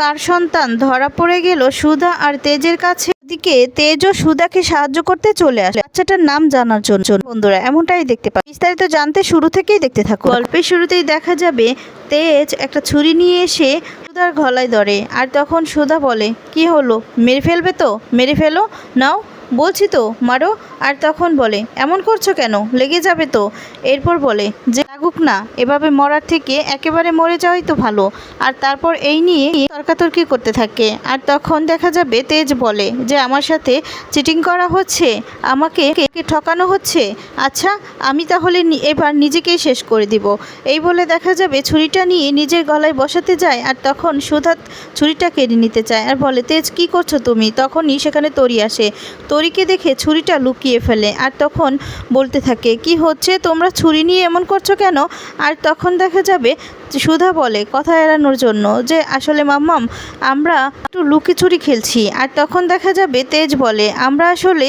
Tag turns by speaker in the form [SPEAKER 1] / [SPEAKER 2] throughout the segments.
[SPEAKER 1] কার সন্তান? ধরা পড়ে গেল সুধা আর তেজের কাছে। দিকে তেজ ও সুধাকে সাহায্য করতে চলে আসে। বাচ্চাটার নাম জানার জন্য। বন্ধুরা, এমনটাই দেখতে পাই বিস্তারিত জানতে শুরু থেকেই দেখতে থাকো। গল্পের শুরুতেই দেখা যাবে, তেজ একটা ছুরি নিয়ে এসে সুধার গলায় ধরে। আর তখন সুধা বলে, কি হলো? মেরে ফেলবে তো? মেরে ফেলো? নাও, বলছি তো, মারো। আর তখন বলে, এমন করছ কেন? লেগে যাবে তো? এরপর বলে, যে লাগুক না। এভাবে মরার থেকে একেবারে মরে যাওয়াই তো ভালো। আর তারপর এই নিয়ে তর্কাতর্কি করতে থাকে। আর তখন দেখা যাবে তেজ বলে যে, আমার সাথে চিটিং করা হচ্ছে? আমাকে ঠকানো হচ্ছে? আচ্ছা আমি তাহলে এবার নিজেকেই শেষ করে দিব। এই বলে দেখা যাবে ছুরিটা নিয়ে নিজের গলায় বসাতে যায় আর তখন সুধা ছুরিটা কেড়ে নিতে চায়। আর বলে, তেজ, কি করছ তুমি? তখনই সেখানে তরি আসে। তরিকে দেখে ছুরিটা লুকিয়ে ফেলে। আর তখন বলতে থাকে, কি হচ্ছে? তোমরা ছুরি নিয়ে এমন করছ কেন? আর তখন দেখা যাবে সুধা বলে কথা এড়ানোর জন্য যে, আসলে মাম্মাম, আমরা একটু লুকিচুরি খেলছি। আর তখন দেখা যাবে তেজ বলে, আমরা আসলে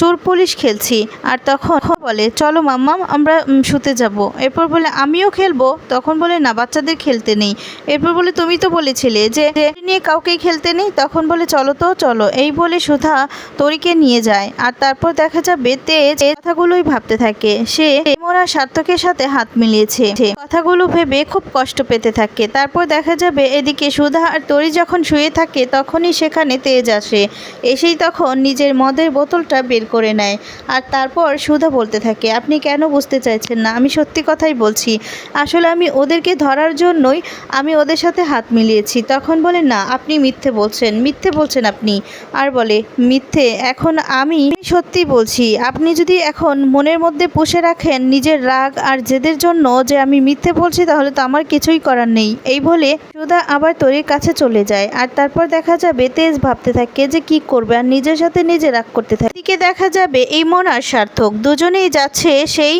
[SPEAKER 1] চোর পুলিশ খেলছি। আর তখন বলে, চলো মাম্মাম, আমরা শুতে যাব। এরপর বলে, আমিও খেলব। তখন বলে, না, বাচ্চাদের খেলতে নেই। এরপর বলে, তুমি তো বলেছিলে যে নিয়ে কাউকেই খেলতে নেই? তখন বলে, চলো তো, চলো। এই বলে সুধা তরিকে নিয়ে যায়। আর তারপর দেখা যাবে তেজ কথাগুলোই ভাবতে থাকে। সে মোরা সার্থকের সাথে হাত মিলিয়েছে। কথাগুলো ভেবে খুব কষ্ট পেতে থাকে। তারপর দেখা যাবে এদিকে সুধা আর তরি যখন শুয়ে থাকে, তখনই সেখানে তেজ আসে। এসেই তখন নিজের মদের বোতলটা বের করে নেয়। আর তারপর সুধা বলতে থাকে, আপনি কেন বুঝতে চাইছেন না? আমি সত্যি কথাই বলছি। আসলে আমি ওদেরকে ধরার জন্যই আমি ওদের সাথে হাত মিলিয়েছি। তখন বলে, না, আপনি মিথ্যে বলছেন। মিথ্যে বলছেন আপনি। আর বলে, মিথ্যে? এখন আমি সত্যি বলছি। আপনি যদি এখন মনের মধ্যে পুষে রাখেন নিজের রাগ আর জেদের জন্য যে আমি মিথ্যে বলছি, তাহলে তো আমার কিছুই করার নেই। এই বলে সুধা আবার তরির কাছে চলে যায়। আর তারপর দেখা যাবে তেজ ভাবতে থাকে যে কি করবে আর নিজের সাথে নিজে রাগ করতে থাকে। এদিকে দেখা যাবে এই মন আর সার্থক। দুজনেই যাচ্ছে সেই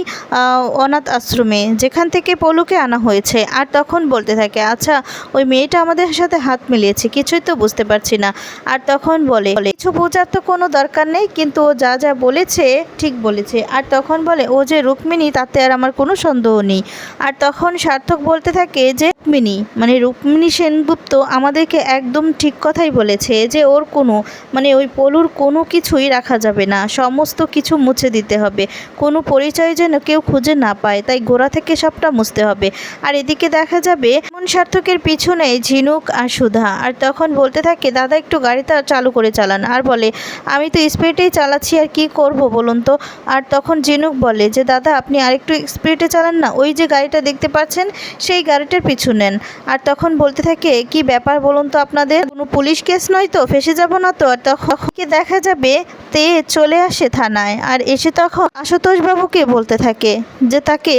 [SPEAKER 1] অনাথ আশ্রমে, যেখান থেকে পলুকে আনা হয়েছে। আর তখন বলতে থাকে আচ্ছা ওই মেয়েটা আমাদের সাথে হাত মিলিয়েছে, কিছুই তো বুঝতে পারছি না। আর তখন বলে, কিছু বোঝার তো কোনো দরকার নেই, কিন্তু ও যা যা বলেছে, ঠিক বলেছে। আর তখন বলে, ও যে রুক্মিণী, তাতে আর আমার কোনো সন্দেহ নেই। আর তখন সার্থক বলতে থাকে যে, রুক্মিণী। মানে রুক্মিণী সেনগুপ্ত আমাদেরকে একদম ঠিক কথাই বলেছে যে, ওর কোনো মানে ওই পলুর কোনো কিছুই রাখা যাবে না। সমস্ত কিছু মুছে দিতে হবে। কোনো পরিচয় যেন কেউ খুঁজে না পায়। তাই গোড়া থেকে সবটা মুছতে হবে। আর এদিকে দেখা যাবে সার্থকের পিছনে ঝিনুক আর সুধা। আর তখন বলতে থাকে, দাদা, একটু গাড়িটা চালু করে চালান। আর বলে, আমি তো স্পিডেই চালাচ্ছি, আর কি করব বলুন তো? আর তখন ঝিনুক বলে যে, দাদা, আপনি আরেকটু স্পিডে চালান না, ওই যে গাড়িটা দেখতে পাচ্ছেন, সেই গাড়িটার পিছু নেন। আর তখন বলতে থাকে, কি ব্যাপার বলুন তো আপনাদের? কোনো পুলিশ কেস নয় তো? ফেসে যাব না তো? আর তখন দেখা যাবে তে চলে আসে থানায়। আর এসে তখন আশুতোষ বাবুকে বলতে থাকে যে তাকে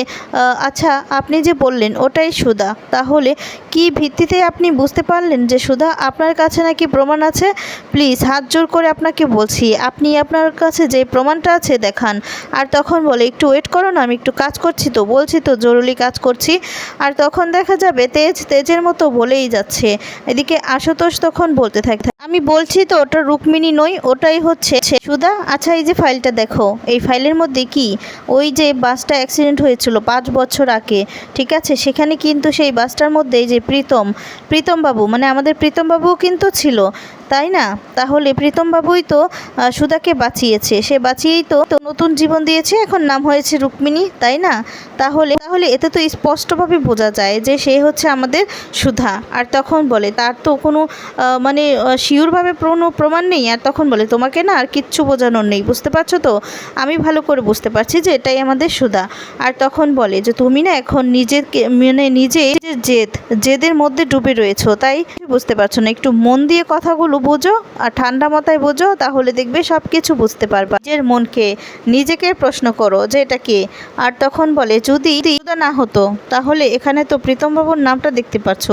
[SPEAKER 1] আচ্ছা আপনি যে বললেন ওটাই সুধা। তাহলে কি ভিত্তিতে আপনি বুঝতে পারলেন যে সুধা আপনার কাছে নাকি প্রমাণ আছে? প্লিজ হাত জোর করে আপনাকে বলছি, আপনি আপনার কাছে যে প্রমাণটা আছে দেখান। আর তখন বলে, একটু ওয়েট করো না, আমি একটু কাজ করছি তো, বলছি তো জরুরি কাজ করছি। আর তখন দেখা যাবে তেজ তেজের মতো বলেই যাচ্ছে। এদিকে আশুতোষ তখন বলতে থাকে, আমি বলছি তো ওটা রুক্মিণী নই ওটাই হচ্ছে সুধা আচ্ছা এই যে ফাইলটা দেখো, এই ফাইলের মধ্যে কি? ওই যে বাসটা অ্যাক্সিডেন্ট হয়েছিল পাঁচ বছর আগে, ঠিক আছে? সেখানে কিন্তু সেই বাসটার মধ্যে যে প্রীতম প্রীতম বাবু মানে আমাদের প্রীতম বাবুও কিন্তু ছিল। তাই না? তাহলে প্রীতমবাবুই তো সুধাকে বাঁচিয়েছে। সে বাঁচিয়েই তো নতুন জীবন দিয়েছে, এখন নাম হয়েছে রুক্মিণী, তাই না? তাহলে তাহলে এতে তো স্পষ্টভাবে বোঝা যায় যে সে হচ্ছে আমাদের সুধা। আর তখন বলে, তার তো কোনো মানে শিওরভাবে কোনো প্রমাণ নেই। আর তখন বলে, তোমাকে না আর কিচ্ছু বোঝানোর নেই, বুঝতে পারছ তো? আমি ভালো করে বুঝতে পারছি যে এটাই আমাদের সুধা। আর তখন বলে যে, তুমি না এখন নিজেকে মানে নিজে জেদ, জেদের মধ্যে ডুবে রয়েছো, তাই বুঝতে পারছ না। একটু মন দিয়ে কথাগুলো বোঝো আর ঠান্ডা মাথায় বোঝো, তাহলে দেখবে সব কিছু বুঝতে পারবা। নিজের মনকে নিজেকে প্রশ্ন করো যে এটা কে? আর তখন বলে, যদি না হতো, তাহলে এখানে তো প্রীতম প্রীতমবাবুর নামটা দেখতে পাচ্ছ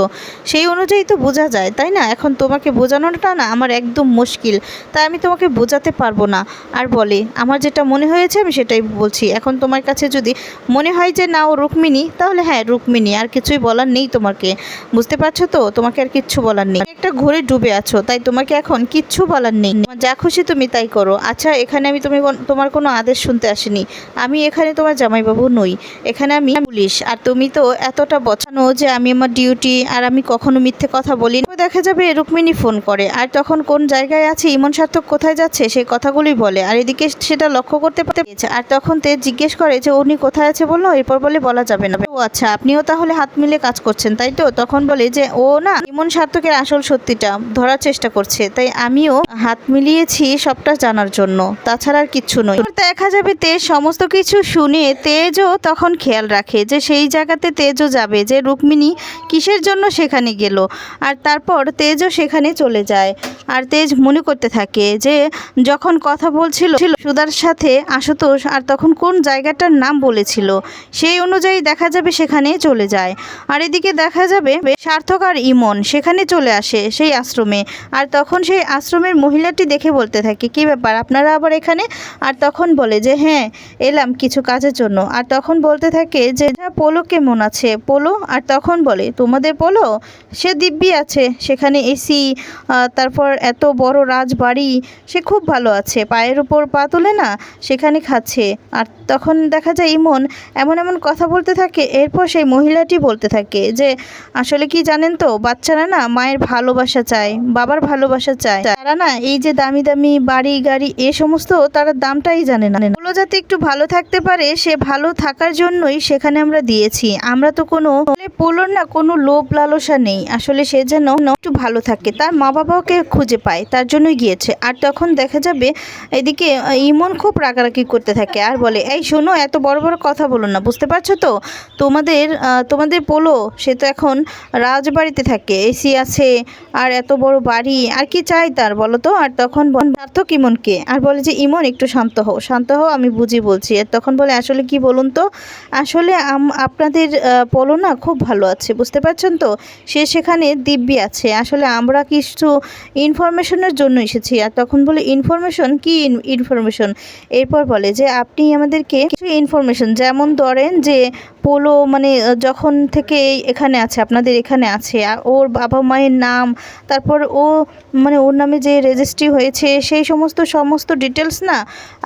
[SPEAKER 1] সেই অনুযায়ী তো বোঝা যায়, তাই না? এখন তোমাকে বোঝানোটা না আমার একদম মুশকিল, তাই আমি তোমাকে বোঝাতে পারব না। আর বলে, আমার যেটা মনে হয়েছে আমি সেটাই বলছি। এখন তোমার কাছে যদি মনে হয় যে না ও রুক্মিণী, তাহলে হ্যাঁ রুক্মিণী, আর কিছুই বলার নেই তোমাকে। বুঝতে পারছ তো? তোমাকে আর কিচ্ছু বলার নেই। একটা ঘুরে ডুবে আছো, তাই তোমার তোমাকে এখন কিচ্ছু বলার নেই। যা খুশি তুমি তাই করো। আচ্ছা এখানে আমি তুমি তোমার কোনো আদেশ শুনতে আসিনি। আমি এখানে তোমার জামাইবাবু নই। এখানে আমি পুলিশ। আর তুমি তো এতটা বছানো যে আমি আমার ডিউটি আর আমি কখনো মিথ্যে কথা বলি। দেখা যাবে রুক্মিণী ফোন করে। আর তখন কোন জায়গায় আছে, ইমন সার্থক কোথায় যাচ্ছে সেই কথাগুলি বলে। আর এদিকে সেটা লক্ষ্য করতে পেরেছে। আর তখন তে জিজ্ঞেস করে যে উনি কোথায় আছে বলল, এরপর বলে বলা যাবে না। ও আচ্ছা আপনিও তাহলে হাত মিলে কাজ করছেন, তাই তো? তখন বলে যে ও না, ইমন সার্থকের আসল সত্যিটা ধরার চেষ্টা করছে। তাই আমিও হাত মিলিয়েছি সবটা জানার জন্য। তাছাড়া আর কিচ্ছু নয়। দেখা যাবে তেজ, সমস্ত কিছু শুনে তেজও তখন খেয়াল রাখে যে সেই জায়গাতে তেজও যাবে, যে রুক্মিণী কিসের জন্য সেখানে গেল, আর তারপর তেজও সেখানে চলে যায়। আর তেজ মনে করতে থাকে যে যখন কথা বলছিল ছিল সুদার সাথে আশুতোষ আর তখন কোন জায়গাটার নাম বলেছিল, সেই অনুযায়ী দেখা যাবে সেখানে চলে যায়। আর এদিকে দেখা যাবে সার্থক আর ইমন সেখানে চলে আসে সেই আশ্রমে। আর তখন সেই আশ্রমের মহিলাটি দেখে বলতে থাকে কি ব্যাপার? আপনারা আবার এখানে? আর তখন বলে যে হ্যাঁ এলাম কিছু কাজের জন্য। আর তখন বলতে থাকে যে "যা, পোলো কেমন আছে পোলো। আর তখন বলে তোমাদের পোলো? সে দিব্যি আছে সেখানে এসি তারপর এত বড় রাজবাড়ি সে খুব ভালো আছে পায়ের উপর পা তুলে না সেখানে খাচ্ছে। আর তখন দেখা যায় ইমন এমন এমন কথা বলতে থাকে এরপর সেই মহিলাটি বলতে থাকে যে আসলে কি জানেন তো বাচ্চারা না মায়ের ভালোবাসা চায় বাবার ভালোবাসা চায়। তারা না এই যে দামি দামি বাড়ি, গাড়ি, এ সমস্ত তারা দামটাই জানে না। ওগুলো যাতে একটু ভালো থাকতে পারে, সে ভালো থাকার জন্যই সেখানে আমরা দিয়েছি। আমরা তো কোনো পোলোর না কোনো লোভ লালসা নেই। আসলে সে যেন একটু ভালো থাকে। তার মা বাবাকে খুঁজে পায়, তার জন্যই গিয়েছে। আর তখন দেখা যাবে এদিকে ইমন খুব রাগারাগি করতে থাকে আর বলে, এই শোনো, এত বড় বড় কথা বলো না, বুঝতে পারছ তো? তোমাদের তোমাদের পোলো, সে তো এখন রাজবাড়িতে থাকে, এসি আছে, আর এত বড় বাড়ি আর কি চাই তার বলো তো? আর তখন সার্থক ইমনকে আর বলে যে, ইমন, একটু শান্ত হও। শান্ত হও, আমি বুঝি বলছি। আর তখন বলে, আসলে কি বলুন তো? আসলে আপনাদের পোলো না খুব ভালো আছে, বুঝতে পারছেন তো? সে সেখানে দিব্যি আছে। আসলে আমরা কিছু ইনফরমেশনের জন্য এসেছি। আর তখন বলে ইনফরমেশন কি ইনফরমেশন এরপর বলে যে, আপনি আমাদেরকে কিছু ইনফরমেশন যেমন ধরেন যে পোলো মানে যখন থেকে এখানে আছে, আপনাদের এখানে আছে ওর বাবা মায়ের নাম, তারপর ও মানে ওর নামে যে রেজিস্ট্রি হয়েছে, সেই সমস্ত সমস্ত ডিটেলস না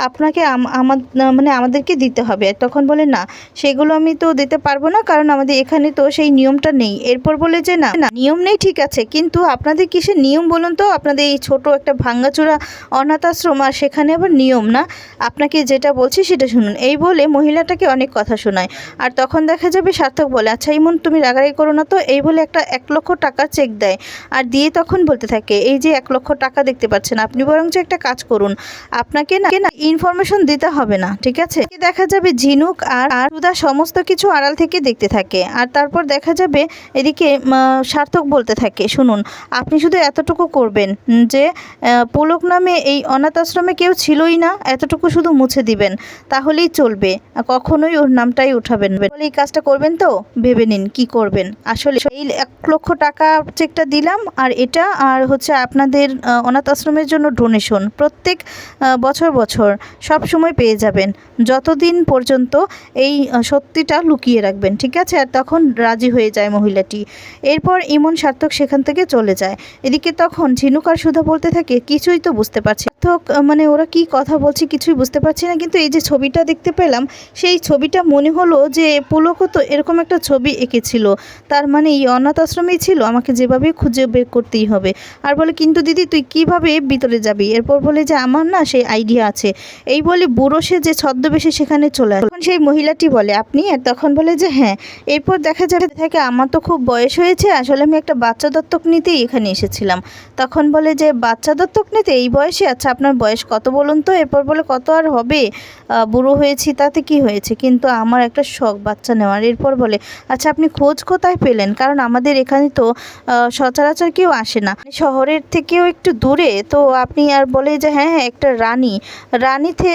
[SPEAKER 1] আপনাকে আমার মানে আমাদেরকে দিতে হবে। তখন বলে, না, সেগুলো আমি তো দিতে পারব না, কারণ আমাদের এখানে তো সেই নিয়মটা নেই। এরপর বলে যে, না না, নিয়ম নেই, ঠিক আছে, কিন্তু আপনাদের কিসের নিয়ম বলুন তো? আপনাদের এই ছোট একটা ভাঙ্গাচোরা অনাথ আশ্রম আর সেখানে আবার নিয়ম না? আপনাকে যেটা বলছি সেটা শুনুন। এই বলে মহিলাটাকে অনেক কথা শোনায়। আর তখন দেখা যাবে সার্থক বলে আচ্ছা ইমন, তুমি রাগারাগি করো না তো? এই বলে একটা এক লক্ষ টাকা চেক দেয় আর দিয়ে তখন বলতে থাকে, এই যে এক লক্ষ টাকা দেখতে পাচ্ছেন, আপনি বরঞ্চ একটা কাজ করুন। আপনাকে না না ইনফরমেশন দিতে হবে না, ঠিক আছে? দেখা যাবে ঝিনুক আর আর সুধা সমস্ত কিছু আড়াল থেকে দেখতে থাকে আর তারপর দেখা যাবে এদিকে সার্থক বলতে থাকে, শুনুন, আপনি শুধু এতটুকু করবেন যে পুলক নামে এই অনাথ আশ্রমে কেউ ছিলই না, এতটুকু শুধু মুছে দিবেন, তাহলেই চলবে, কখনোই ওর নামটাই উঠাবেন বলে এই কাজটা করবেন তো? ভেবে নিন কি করবেন। আসলে এই এক লক্ষ টাকা চেকটা দিলাম আর এটা আর হচ্ছে আপনাদের অনাথ আশ্রমের জন্য ডোনেশন প্রত্যেক বছর বছর সব সময় পেয়ে যাবেন। যতদিন পর্যন্ত এই সত্যিটা লুকিয়ে রাখবেন, ঠিক আছে? আর তখন রাজি হয়ে যায় মহিলাটি। এরপর ইমন সার্থক সেখান থেকে চলে যায়। এদিকে তখন ঝিনুক আর সুধা বলতে থাকে, কিছুই তো বুঝতে পারছি সার্থক মানে ওরা কি কথা বলছে কিছুই বুঝতে পারছি না, কিন্তু এই যে ছবিটা দেখতে পেলাম, সেই ছবিটা মনে হলো যে পুলকও তো এরকম একটা ছবি এঁকেছিল। তার মানে এই অনাথ আশ্রমেই ছিল, আমাকে যেভাবে খুঁজে বের করতেই হবে। আর বলে, কিন্তু দিদি, তুই কীভাবে ভিতরে যাবি? এরপর বলে যে, আমার না সেই আইডিয়া আছে। এই বলে বুড়ো সে যে ছদ্মবেশে সেখানে চলে আসে। তখন সেই মহিলাটি বলে, আপনি? আর তখন বলে যে হ্যাঁ। এরপর দেখা যাবে থাকে আমার তো খুব বয়স হয়েছে, আসলে আমি একটা বাচ্চা দত্তক নিতেই এখানে এসেছিলাম। তখন বলে যে, বাচ্চা দত্তক নিতে? এই বয়সে? আচ্ছা আপনার বয়স কত বলুন তো? এরপর বলে, কত আর হবে? বুড়ো হয়েছি, তাতে কি হয়েছে? কিন্তু আমার একটা শখ বাচ্চা নেওয়ার। এরপর বলে আচ্ছা আপনি খোঁজ কোথায় পেলেন? কারণ আমাদের এখানে তো সচরাচর কেউ আসে না। শহরের থেকেও একটু দূরে, তো আপনি আর বলে যে হ্যাঁ হ্যাঁ একটা রানী। রানী থে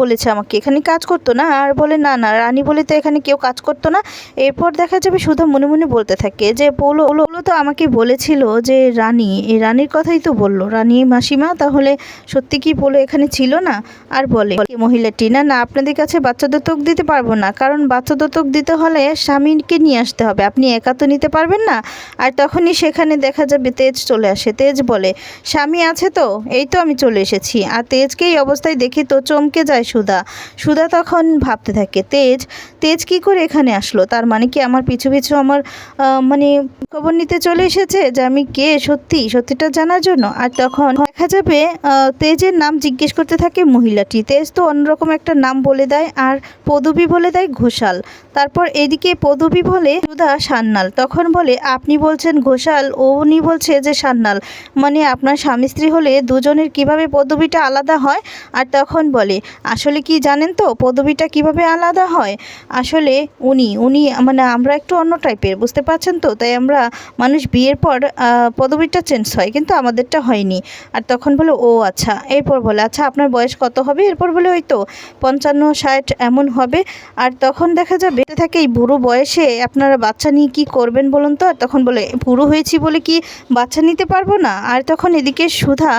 [SPEAKER 1] বলেছে আমাকে, এখানে কাজ করতো না? আর বলে, না না, রানী বলে তো এখানে কেউ কাজ করতো না। এরপর দেখা যাবে শুধু মনে মনে বলতে থাকে যে, পোলো পোলো তো আমাকে বলেছিল যে, রানী, এই রানীর কথাই তো বলল। রানী মাসিমা, তাহলে সত্যি কি পোলো এখানে ছিল না? আর বলে, মহিলাটি, না না, আপনাদের কাছে বাচ্চা দত্তক দিতে পারব না, কারণ বাচ্চা দত্তক দিতে হলে স্বামীকে নিয়ে আসতে হবে। আপনি একা তো নিতে পারবেন না। আর তখনই সেখানে দেখা যাবে তেজ চলে আসে। তেজ বলে স্বামী আছে তো? এই তো আমি চলে এসেছি। আর তেজকে এই অবস্থায় দেখি তো চমকে যায় সুধা। সুধা তখন ভাবতে থাকে, তেজ তেজ কি করে এখানে আসলো? তার মানে কি আমার পিছু পিছু আমার মানে খবর নিতে চলে এসেছে যে আমি কে? সত্যি? সত্যিটা জানার জন্য? আর তখন দেখা যাবে তেজের নাম জিজ্ঞেস করতে থাকে মহিলাটি। তেজ তো অন্যরকম একটা নাম বলে দেয় আর পদবী বলে দেয় ঘোষাল। তারপর এদিকে পদবী বলে সুধা সান্নাল তখন বলে, আপনি বলছেন ঘোষাল ও উনি বলছে যে সান্নাল মানে আপনার স্বামী স্ত্রী হলে দুজনের কীভাবে পদবীটা আলাদা হয়? আর তখন বলে, আসলে কি জানেন তো, পদবীটা কীভাবে আলাদা হয়? আসলে উনি উনি মানে আমরা একটু অন্য টাইপের, বুঝতে পারছেন তো? তাই আমরা মানুষ বিয়ের পর পদবীটা চেঞ্জ হয়, কিন্তু আমাদেরটা হয়নি। আর তখন বলে, ও আচ্ছা। এরপর বলে আচ্ছা আপনার বয়স কত হবে? এরপর বলে, ওই তো পঞ্চান্ন, ষাট, এমন হবে। আর তখন দেখা যাবে থাকে এই বুড়ো বয়সে আপনারা বাচ্চা নিয়ে কি করবেন বলুন তো? আর তখন বলে, বুড়ো হয়েছি বলে কি বাচ্চা নিতে পারব না? আর তখন এদিকে সুধা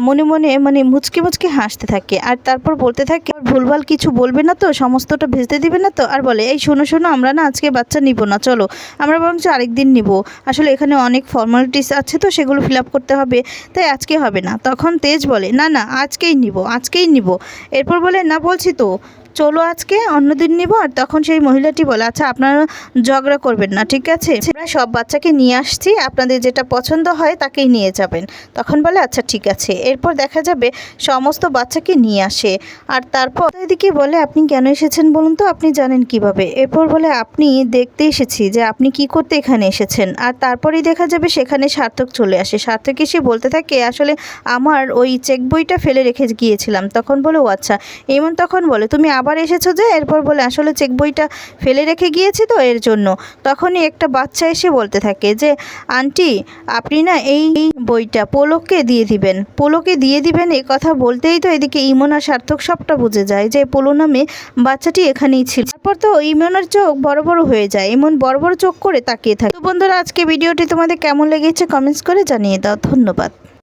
[SPEAKER 1] মনে মনে মানে মুচকে মুচকে হাসতে থাকে। আর তারপর বলতে থাকে, "আর ভুলভাল কিছু বলবে না তো? সমস্তটা ভেজতে দিবে না তো? আর বলে, এই শোনো শোনো, আমরা না আজকে বাচ্চা নিব না, চলো। আমরা বরঞ্চ আরেকদিন নিব। আসলে এখানে অনেক ফর্মালিটিস আছে তো, সেগুলো ফিল করতে হবে, তাই আজকে হবে না। তখন তেজ বলে, না না, আজকেই নিব আজকেই নিব। এরপর বলে, না বলছি তো। চলো আজকে অন্যদিন নিব আর তখন সেই মহিলাটি বলে আচ্ছা আপনারা ঝগড়া করবেন না, ঠিক আছে? আমরা সব বাচ্চাকে নিয়ে আসছি, আপনাদের যেটা পছন্দ হয় তাকেই নিয়ে যাবেন। তখন বলে আচ্ছা ঠিক আছে। এরপর দেখা যাবে সমস্ত বাচ্চাকে নিয়ে আসে। আর তারপর এদিকে বলে, আপনি কেন এসেছেন বলুন তো? আপনি জানেন কীভাবে? এরপর বলে, আপনি দেখতে এসেছি যে আপনি কি করতে এখানে এসেছেন। আর তারপরেই দেখা যাবে সেখানে সার্থক চলে আসে। সার্থক এসে বলতে থাকে, আসলে আমার ওই চেক বইটা ফেলে রেখে গিয়েছিলাম। তখন বলে, ও আচ্ছা। এমন তখন বলে, তুমি আবার এসেছ যে? এরপর বলে, আসলে চেক বইটা ফেলে রেখে গিয়েছি তো এর জন্য। তখনই একটা বাচ্চা এসে বলতে থাকে যে, আন্টি, আপনি না এই বইটা পোলককে দিয়ে দিবেন। পোলোকে দিয়ে দিবেন এ কথা বলতেই তো এদিকে ইমন সার্থক সবটা বুঝে যায় যে, পোলো নামে বাচ্চাটি এখানেই ছিল। তারপর তো ইমনের চোখ বড় বড় হয়ে যায়। ইমন বড় বড় চোখ করে তাকিয়ে থাকে। তো বন্ধুরা, আজকে ভিডিওটি তোমাদের কেমন লেগেছে কমেন্টস করে জানিয়ে দাও। ধন্যবাদ।